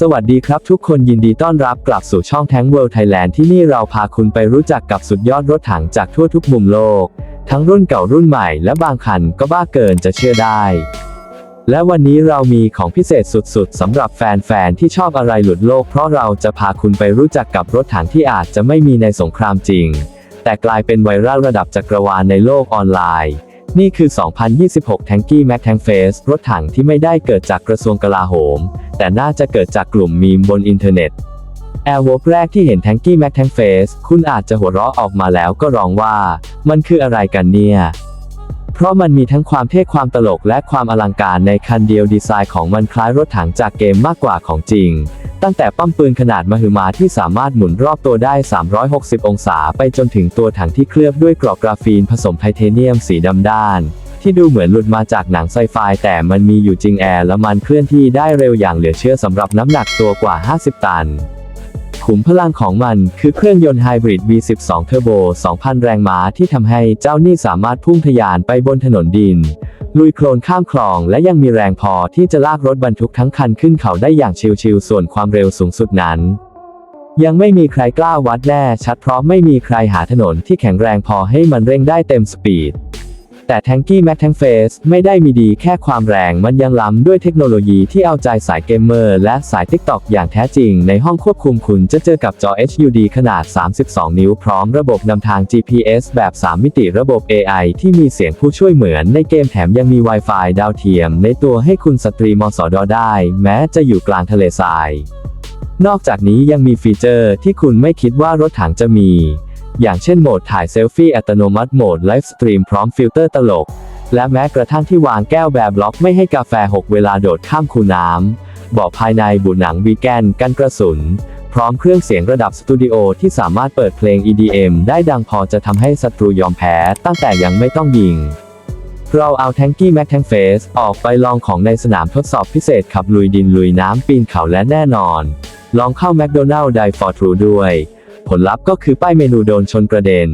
สวัสดีครับทุกคนยินดีต้อนรับกลับสู่ช่องแท้งเวิลด์ไทยแลนด์ที่นี่เราพาคุณไปรู้จักกับสุดยอดรถถังจากทั่วทุกมุมโลก ทั้งรุ่นเก่ารุ่นใหม่และบางคันก็บ้าเกินจะเชื่อได้ และวันนี้เรามีของพิเศษสุดๆสำหรับแฟนๆที่ชอบอะไรหลุดโลก เพราะเราจะพาคุณไปรู้จักกับรถถังที่อาจจะไม่มีในสงครามจริง แต่กลายเป็นไวรัลระดับจักรวาลในโลกออนไลน์นี่คือ 2026 Tanky Mac Tank Face รถถังที่ไม่ได้เกิดจากกระทรวงกลาโหม แต่น่าจะเกิดจากกลุ่มมีมบนอินเทอร์เน็ต แอร์วอแรกที่เห็น Tanky Mac Tank Face คุณอาจจะหัวเราะออกมาแล้วก็ร้องว่า มันคืออะไรกันเนี่ย เพราะมันมีทั้งความเท่ความตลกและความอลังการในคันเดียวดีไซน์ของมันคล้ายรถถังจากเกมมากกว่าของจริง ตั้งแต่ป้อมปืนขนาดมหึมาที่สามารถหมุนรอบตัวได้ 360 องศา ไปจนถึงตัวถังที่เคลือบด้วยกรอบกราฟีนผสมไทเทเนียมสีดำด้าน ที่ดูเหมือนหลุดมาจากหนังไซไฟแต่มันมีอยู่จริงแอร์และมันเคลื่อนที่ได้เร็วอย่างเหลือเชื่อสำหรับน้ำหนักตัวกว่า 50 ตันขุมพลังของมันคือเครื่องยนต์ไฮบริด V12 Turbo 2,000 แรงม้าที่ทำให้เจ้านี่สามารถพุ่งทะยานไปบนถนนดิน ลุยโคลนข้ามคลองและยังมีแรงพอที่จะลากรถบรรทุกทั้งคันขึ้นเขาได้อย่างชิลๆส่วนความเร็วสูงสุดนั้น ยังไม่มีใครกล้าวัดแน่ชัดเพราะไม่มีใครหาถนนที่แข็งแรงพอให้มันเร่งได้เต็มสปีด แต่ Tanky Mac Tank Face ไม่ได้มีดีแค่ความแรงมันยังล้ำด้วยเทคโนโลยีที่เอาใจสายเกมเมอร์และสาย TikTok อย่างแท้จริง ในห้องควบคุมคุณจะเจอกับจอ HUD ขนาด 32 นิ้วพร้อมระบบนำทาง GPS แบบ 3 มิติระบบ AI ที่มีเสียงผู้ช่วยเหมือนในเกมแถมยังมี Wi-Fi ดาวเทียม ในตัวให้คุณสตรีมอสอดได้ แม้จะอยู่กลางทะเลทราย นอกจากนี้ยังมีฟีเจอร์ที่คุณไม่คิดว่ารถถังจะมี อย่างเช่นโหมดถ่ายเซลฟี่อัตโนมัติโหมดไลฟ์สตรีมพร้อมฟิลเตอร์ตลก และแม้กระทั่งที่วางแก้วแบบล็อกไม่ให้กาแฟหกเวลาโดดข้ามคูน้ำเบาะภายในบุหนังวีแกนกันกระสุน พร้อมเครื่องเสียงระดับสตูดิโอที่สามารถเปิดเพลง EDM ได้ดังพอจะทำให้ศัตรูยอมแพ้ตั้งแต่ยังไม่ต้องยิงเราเอา Tanky Mac Tank Face ออกไปลองของในสนามทดสอบพิเศษขับลุยดินลุยน้ำปีนเขาและแน่นอน ลองเข้า McDonald Drive for True ด้วย ผลลัพธ์ก็คือป้ายเมนูโดนชนกระเด็น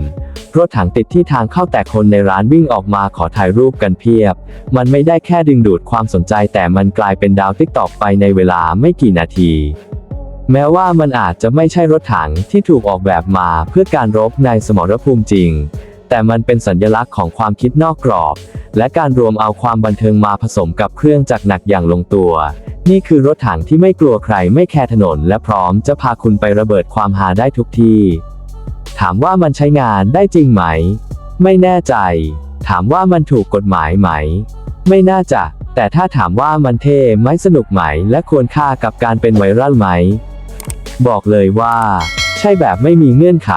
รถถังติดที่ทางเข้าแต่คนในร้านวิ่งออกมาขอถ่ายรูปกันเพียบ มันไม่ได้แค่ดึงดูดความสนใจแต่มันกลายเป็นดาวติ๊กตอกไปในเวลาไม่กี่นาทีแม้ว่ามันอาจจะไม่ใช่รถถังที่ถูกออกแบบมาเพื่อการรบในสมรภูมิจริง แต่มันเป็นสัญลักษณ์ของความคิดนอกกรอบ และการรวมเอาความบันเทิงมาผสมกับเครื่องจักรหนักอย่างลงตัว นี่คือรถถังที่ไม่กลัวใครไม่แคร์ถนน และพร้อมจะพาคุณไประเบิดความหาได้ทุกที่ ถามว่ามันใช้งานได้จริงไหม ไม่แน่ใจ ถามว่ามันถูกกฎหมายไหม ไม่น่าจะ แต่ถ้าถามว่ามันเท่ไหมสนุกไหม และควรค่ากับการเป็นไวรัลไหม บอกเลยว่า ใช่แบบไม่มีเงื่อนไข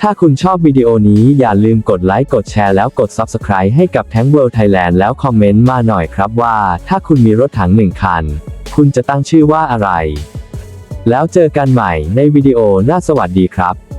ถ้าคุณชอบวิดีโอนี้อย่าลืมกดไลค์กดแชร์แล้วกด Subscribe ให้กับ Tank World Thailand แล้วคอมเมนต์มาหน่อยครับว่า ถ้าคุณมีรถถังหนึ่งคัน คุณจะตั้งชื่อว่าอะไร แล้วเจอกันใหม่ในวิดีโอหน้าสวัสดีครับ